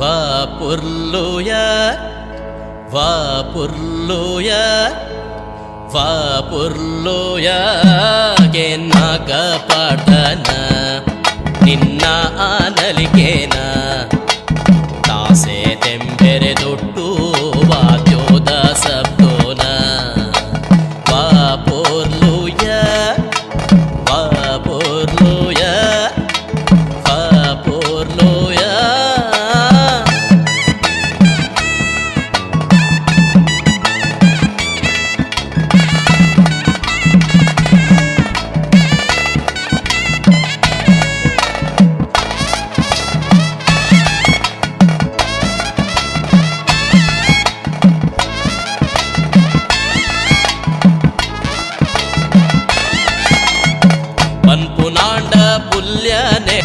ವಾಪುರ್ಲುಯ ವಾಪುರ್ಲುಯ ವಾಪುರ್ಲುಯ ಗೆನ್ನಾಗ ಪಾಡ್ದನ ನಿನ್ನ ಆನಲಿಗೇನ పుల్యనే